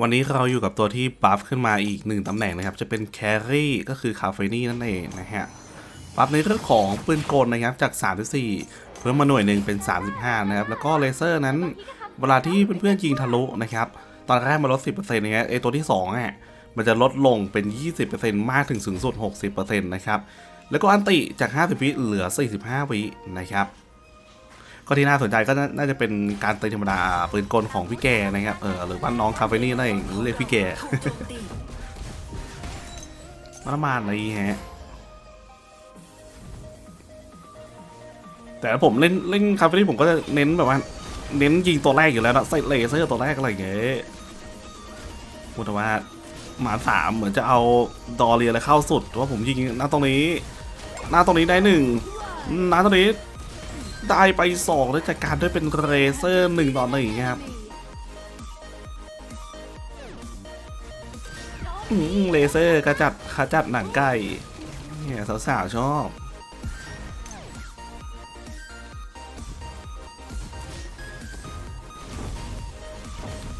วันนี้เราอยู่กับตัวที่บัฟขึ้นมาอีกหนึ่งตำแหน่งนะครับ จะเป็นแครี่ก็คือคาเฟนี่นั่นเองนะฮะบัฟในเรื่องของปืนกลนะครับจาก 34 เพิ่มมาหน่วยหนึ่งเป็น 35 นะครับ แล้วก็เลเซอร์นั้น เวลาที่เพื่อนๆยิงทะลุนะครับ ตอนแรกมาลด 10%นะฮะไอตัวที่2อะมันจะลดลงเป็น 20%มากถึงสูงสุด 60%นะครับ แล้วก็อันติจาก 50 วิเหลือ 45 วินะครับ ก็ที่น่าสนใจก็น่าน่าจะเป็นการตีธรรมดาปืนกลของพี่แกนะครับเออหรือว่าน้องคาเฟนี่นั่นเองเรียกพี่แกมันประมาณอะไรฮะแต่ผมเล่นเล่นคาเฟนี่ผมก็จะเน้นแบบว่า เน้นยิงตัวแรกอยู่แล้วนะใส่เลเซอร์ตัวแรกอะไรอย่างเงี้ยพูดแต่ว่าหมาสามเหมือนจะเอาดอเรียแล้วเข้าสุดแต่ว่าผมยิงหน้าตรงนี้ หน้าตรงนี้ได้หนึ่งหน้าตรงนี้ ได้ไปสองแล้วจัดการด้วยเป็นเรเซอร์หนึ่งต่อหนึ่ครับเลเซอร์กระจัดขจัดหนังไก่เนี่ยสาวๆชอบ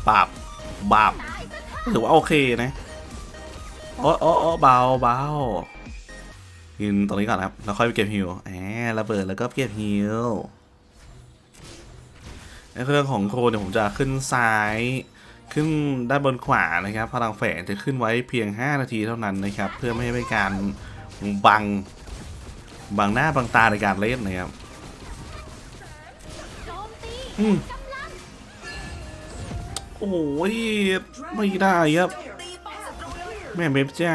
ปราบบาบถือว่าโอเคนะโอ้โอ้โอ้เบาเบายืนตรงนี้ก่อนครับ แล้วค่อยไปเก็บฮิวแหม ระเบิดแล้วก็เก็บฮิวในเรื่องของโครเนี่ยผมจะขึ้นซ้ายขึ้นด้านบนขวานะครับ พลังแฝงจะขึ้นไว้เพียง 5 นาทีเท่านั้นนะครับ เพื่อไม่ให้เป็นการบังบังหน้าบังตาในการเล่นนะครับอืมโอ้ยไม่ได้ครับ แม่เมฟจ้า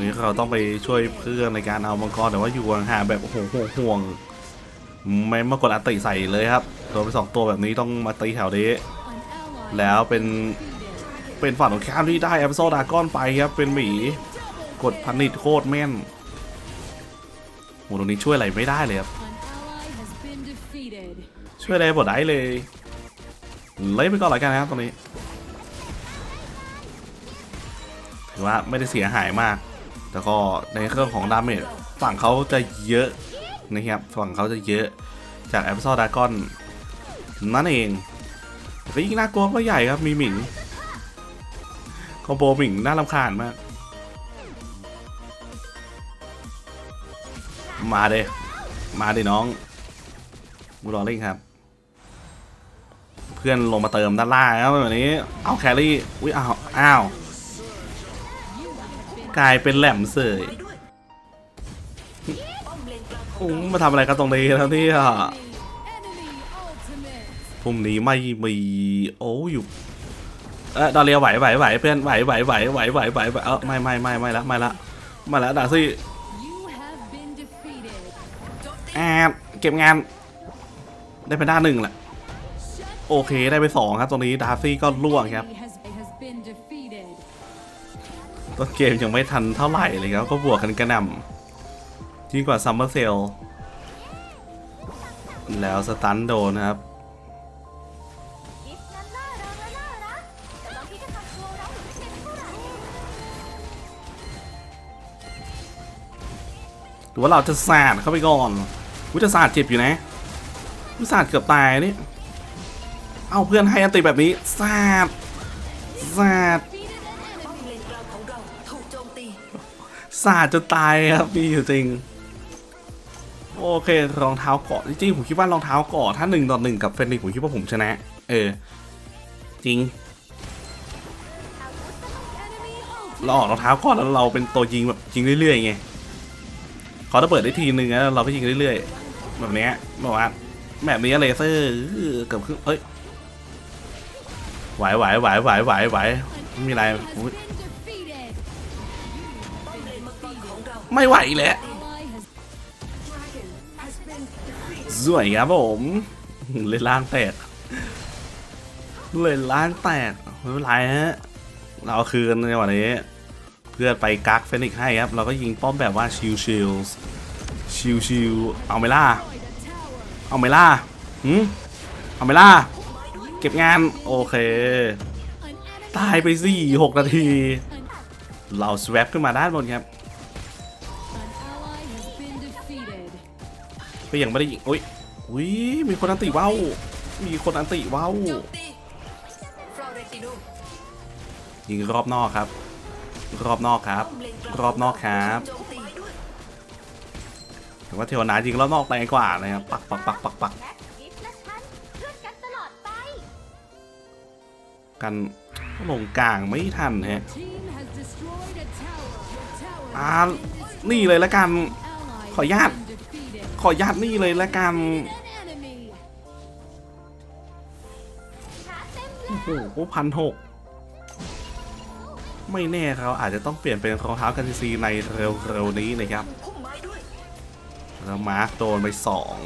นนี้เราต้องไปช่วยเพื่อนในการเอามังกรแต่ว่าอยู่ห่างๆแบบโอ้โหห่วงๆไม่มากดอัตติใส่เลยครับโดนไปสองตัวแบบนี้ต้องมาตีแถวนี้แล้วเป็นเป็นฝั่งของข้ามที่ได้แอปโซดากอนไปครับเป็นหมีกดพันิดโคตรแม่นโหตรงนี้ช่วยอะไรไม่ได้เลยครับช่วยอะไรบทได้เลยเล่ไปก่อนหลายกันนะครับตรงนี้ถือว่าไม่ได้เสียหายมาก แต่ก็ในเรื่องของดาเมจฝั่งเขาจะเยอะนะครับฝั่งเขาจะเยอะจากแอปเปิลดากอนนั่นเองแต่ก็ยิ่งน่ากลัวก็ใหญ่ครับมีหมิงคอมโบหมิงน่ารำคาญมาก มาเด้มาเดิน้องบูรอลิงครับ เพื่อนลงมาเติมด้านล่างครับแบบนี้ เอาแครี่อุ้ยอ้าวอ้าว กลายเป็นแหลมเสยอุ้มมาทำอะไรกันตรงนี้แล้วเนี่ยพรุ่งนี้ไม่มีโอ้อยู่เออดอเรียไหวไหวไหวเพื่อนไหวไหวไหวไหวไหวไหวเออไม่ไม่ไม่ไม่ละไม่ละไม่ละดาซี่แอบเก็บงาน ได้ไปด้านหนึ่งแหละ โอเคได้ไปสองครับตรงนี้ดาซี่ก็ล่วงครับ ต้นเกมยังไม่ทันเท่าไหร่เลยครับก็บวกกันกระหน่ำยิ่งกว่าซัมเมอร์เซลแล้วสตันโดนะครับ หรือว่าเราจะสาดเข้าไปก่อนวิจะสาดเจ็บอยู่นะวิสาดเกือบตายนี่ เอาเพื่อนให้อันติแบบนี้สาดสาด สาดจนตายครับมีอยู่จริง โอเครองเท้าเกาะจริงๆผมคิดว่ารองเท้าเกาะถ้าหนึ่งต่อหนึ่งกับเฟนนิกผมคิดว่าผมชนะ เออ จริงเราออกรองเท้าก่อนแล้วเราเป็นตัวยิงแบบยิงเรื่อยๆไงเขาจะเปิดได้ทีนึงแล้วเราก็ยิงเรื่อยๆแบบนี้แบบว่าแบบนี้เลเซอร์เกือบครึ่งเอ้ยไหวไหวไหวไหวไหวไหวไม่มีอะไร ไม่ไหวแล้วสวยครับผมเลยล่างแตกเลยล่างแตกไม่เป็นไรฮะเราคืนในวันนี้ เพื่อนไปกักเฟนิกให้ครับ เราก็ยิงป้อมแบบว่าชิวชิลชิวชิลเอาไหมล่ะเอาไหมล่ะหืมเอาไหมล่ะเก็บงาน โอเค ตายไปสี่หกนาที เราสวปขึ้นมาด้านบนครับ ก็ยังไม่ได้ยิงอุ้ยอุ้ยมีคนอันติว่าวมีคนอันติว่าวยิงรอบนอกครับ รอบนอกครับ รอบนอกครับโจมตีด้วยแต่ว่าเทวนายิงรอบนอกแรงกว่านะครับปักปักปักปักปักกันลอดไปกันลงกลางไม่ทันฮะอ่านี่เลยละกันขออนุญาต ขออนุญาตนี่เลยละกันโอ้โหพันหกไม่แน่เขาอาจจะต้องเปลี่ยนเป็นรองเท้ากันซีในเร็วๆนี้นะครับแล้วมาร์คโดนไปสอง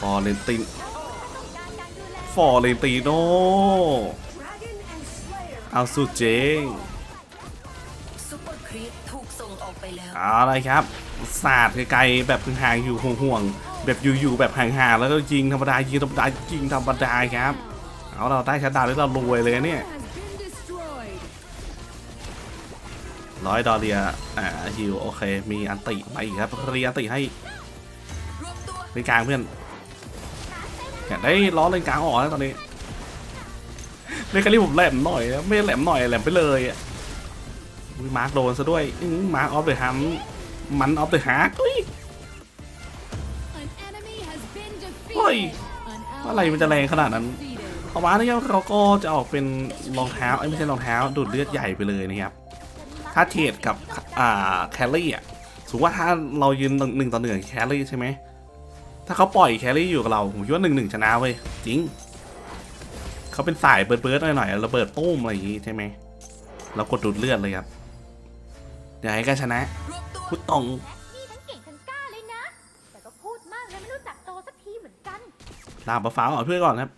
ฟอร์เรนตินฟอร์เรนติโนเอาสุดเจ๋ง ไปแล้วเอาเลยครับศาสตร์ไกลๆแบบห่างๆอยู่ห่วงๆแบบอยู่ๆแบบห่างๆแล้วก็ยิงธรรมดายิงธรรมดายิงธรรมดาครับเอาเราได้ชัดดาวน์แล้วเรารวยเลยเนี่ยร้อยดอลเลียอ่าฮิวโอเค มีอันติมาอีกครับเรียนอันติให้เล่นกลางเพื่อนอยากได้ล้อเล่นกลางออกแล้วตอนนี้เล่นกันที่ผมแหลมหน่อย ไม่แหลมหน่อยแหลมไปเลยอะอุ๊ย มาร์คโดนซะด้วยมาร์คออฟเดอะฮัมมันออฟเดอะฮาร์กเฮ้ยเฮ้ยอะอะไรไรมัมันนจะจะแรแรงงขขนานาดดนั้นั้นนเอามาเนี่ยเราก็จะออกเป็นรองเท้าไอ้ยไม่ใช่รองเท้าไม่ใช่รองเท้าดูดเลือดใหญ่ไปเลยนะครับถ้าเทรดกับอ่าแคลรี่อะสมมติว่าถ้าเรายืนหนึ่งต่อหนึ่งกับแคลรี่ใช่ไหมถ้าเขาปล่อยแคลรี่อยู่กับเราผมคิดว่าหนึ่งหนึ่งชนะเว้ยจริงเขาเป็นสายเบิร์ดเบิร์ดหน่อยๆระเบิดตุ้มอะไรอย่างงี้ใช่ไหมเรากดดูดเลือดเลยครับ อย่าให้กันชนะรวมตัวพูดตรงนี่ทั้งเก่งทั้งกล้าเลยนะ แต่ก็พูดมากเลยไม่รู้จักโตสักทีเหมือนกันลาบฟ้าก่อนเพื่อนก่อนครับ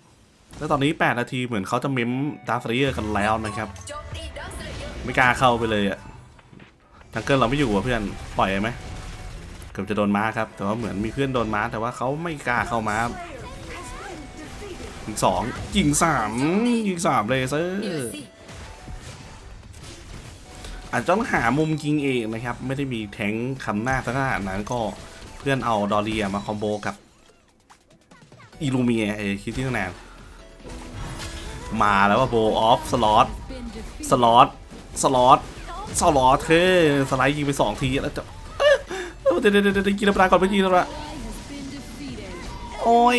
แล้วตอนนี้ 8 นาทีเหมือนเขาจะเม้มดาร์ฟเรียกันแล้วนะครับโจมตีดักเซเยอร์ไม่กล้าเข้าไปเลยอะทังเกิลเราไม่อยู่อะเพื่อนปล่อยไหมเกือบจะโดนม้าครับ แต่ว่าเหมือนมีเพื่อนโดนม้า แต่ว่าเขาไม่กล้าเข้าม้ายิงสองยิงสามยิงสามเลยเซอเดี๋ยวร์สิ อาจจะต้องหามุมยิงเองนะครับ ไม่ได้มีแทงคำหน้าซะขนาดนั้นก็เพื่อนเอาดอเรียมาคอมโบกับอีลูเมียเอคิดที่ตั้งนานมาแล้วว่าโบออฟสล็อตสล็อตสล็อตสล็อตเท่สไลด์ยิงไปสองทีแล้วจะเดี๋ยวเดี๋ยวเดี๋ยวกินน้ำปลาก่อนไปกินน้ำปลาโอ้ย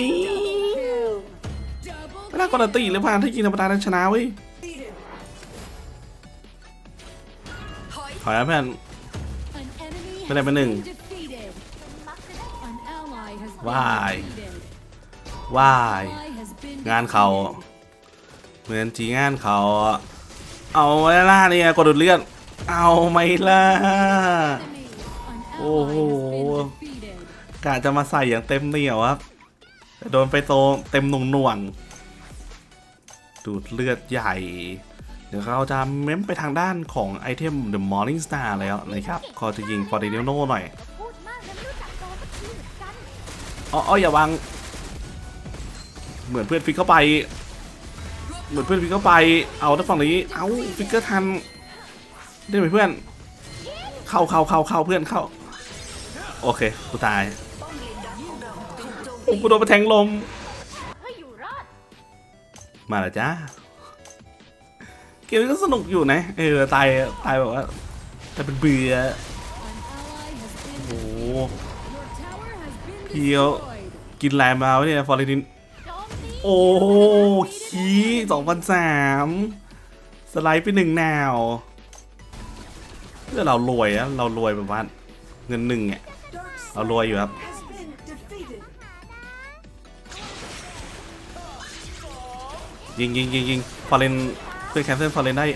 ไม่น่ากดอันตีเลยพานถ้ากินน้ำปลานั้ชนะเว้ย ถอยถอยนะเพื่อน ไม่ได้เป็นหนึ่ง วายวาย งานเขา เหมือนจีงานเขา เอาไว้ล่ะเนี่ยกดดูดเลือด เอาไหมล่ะ โอ้โหกะจะมาใส่อย่างเต็มเหนียวครับแต่โดนไปโตเต็มหน่วงหน่วง ดูดเลือดใหญ่ ดี๋ยวเราจะเม้มไปทางด้านของไอเทม The Morning Star แล้วนะครับก็จะยิงฟอร์ดิเนโนหน่อยอ๋ออย่าวางเหมือนเพื่อนฟิกเข้าไป เหมือนเพื่อนฟิกเข้าไป เอาด้านฝั่งนี้ เอาฟิกเกอร์ทันได้ไหมเพื่อน เข้าเข้าเข้าเข้าเพื่อนเข้า โอเค กูตายป้อมกูโจมโอ้ตีกูโดนไปแทงลม มาแล้วจ้า เกมนี้ก็สนุกอยู่นะ เออตายตายแบบว่าตายเป็นเบื่อโอ้โหเพียวกินแรมมาวะเนี่ยฟอร์เรนินโอ้คีสองพันสามสไลด์ไปหนึ่งแนวเพื่อเรารวยอะเรารวยแบบว่าเงินหนึ่งเนี่ยเรารวยอยู่ครับยิงยิงยิงยิงฟอร์เรน พื่อแคนเซิลฟอร์เรนได้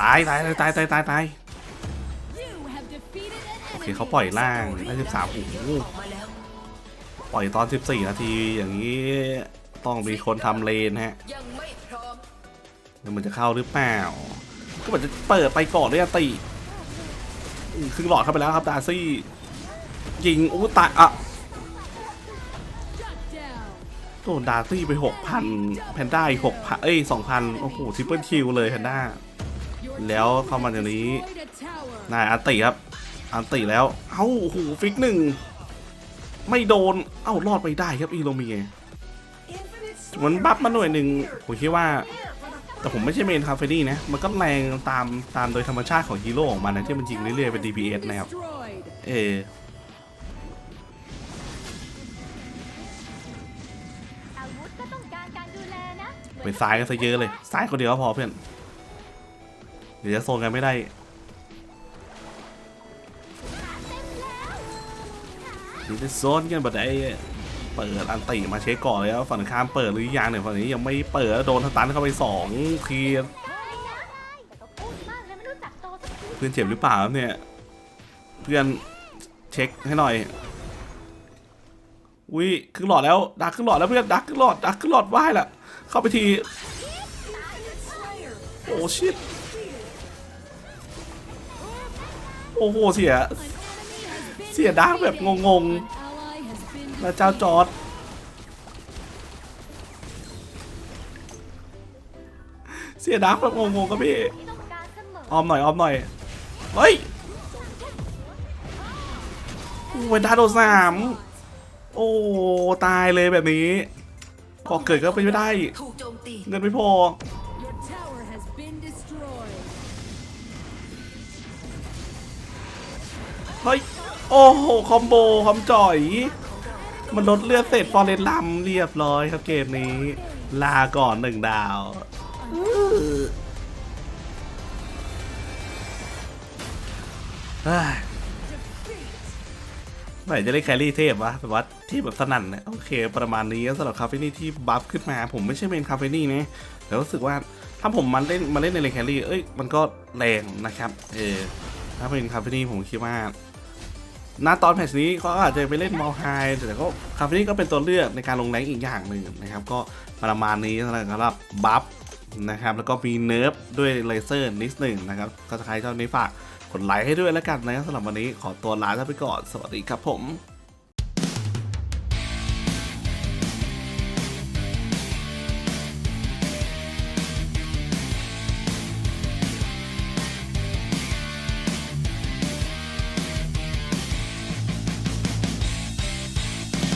ตายตายตายตายตายตายโอเคเขาปล่อยล่างได้สิบสามโอ้โหปล่อยตอน 14 นาทีอย่างนี้ต้องมีคนทำเลนฮะแล้วมันจะเข้าหรือเปล่า ก็เหมือนจะเปิดไปก่อนด้วยติอืมครึ่งหลอดเข้าไปแล้วครับดาร์ซี่ยิงอู้ตายอะ ดนดาร์ซี่ไป 6,000 แพนด้าอีก6,000 เอ้ย 2,000 โอ้โหทริปเปิลคิวเลยแพนด้า Your แล้ว team เข้ามาอย่างนี้ destroyed a tower. นายอันติครับ อันติแล้ว เอ้าโอ้โหฟิกหนึ่ง ไม่โดน เอ้ารอดไปได้ครับอีโรเมียมันบัฟมาหน่วยหนึ่งผมคิดว่า แต่ผมไม่ใช่เมนคาเฟนี่นะ มันก็แรงตามตามโดยธรรมชาติของฮีโร่ของมันนะที่มันยิงเรื่อยๆเป็น DPS นะครับ Destroyed. เออ ไปซ้ายกันซะเยอะเลย ซ้ายคนเดียวก็พอเพื่อน เดี๋ยวจะโซนกันไม่ได้เดี๋ยวจะโซนกันแบบไหนเปิดอันติมาเช็คก่อนเลยว่าฝั่งข้ามเปิดหรือยังเนี่ยฝั่งนี้ยังไม่เปิดโดนสตันเข้าไปสองทีแต่ก็พูดมากเลยไม่รู้จักโตสักทีเพื่อนเจ็บหรือเปล่าเนี่ย เพื่อนเช็คให้หน่อยอุ้ยครึ่งหลอดแล้วดักครึ่งหลอดแล้วเพื่อนดักครึ่งหลอดดักครึ่งหลอดไหวละ เข้าไปที โอ้ชิตโอ้โห เสีย เสียดาร์กแบบงงๆแล้วเจ้าจอร์ดเสียดาร์กแบบงงๆครับพี่อ้อมอมหน่อยออมหน่อย เฮ้ยเวนดาโดสาม โอ้ ตายเลยแบบนี้ ก่อเกิดก็เป็นไม่ได้ ถูกโจมตีเงินไม่พอ Your tower has been destroyed. เฮ้ย โอ้โห คอมโบ คอมจ่อย มันลดเลือดเสร็จฟอร์เรนลำเรียบร้อยครับเกมนี้ ลาก่อนหนึ่งดาวเฮ้ยเมื่อ ไหร่จะได้แครี่เทพวะแบบว่าเทพแบบสนั่นเนี่ยโอเค ประมาณนี้สำหรับคาเฟนี่ที่บัฟขึ้นมา ผมไม่ใช่เมนคาเฟนี่นะแต่รู้สึกว่าถ้าผมมันเล่นมาเล่นในเลนแครี่เอ้ยมันก็แรงนะครับเออถ้าเป็นคาเฟนี่ผมคิดว่าณตอนแพทชนี้เขาอาจจะไปเล่นมอลไฮแต่ก็คาเฟนี่ก็เป็นตัวเลือกในการลงแรงอีกอย่างหนึ่งนะครับ ก็ประมาณนี้สำหรับบัฟนะครับแล้วก็มีเนิร์ฟด้วยเลเซอร์นิดหนึ่งนะครับก็ถ้าใครชอบนี้ฝาก กดไลค์ให้ด้วยแล้วกันนะครับสำหรับวันนี้ขอตัวลาไปก่อนสวัสดีครับผม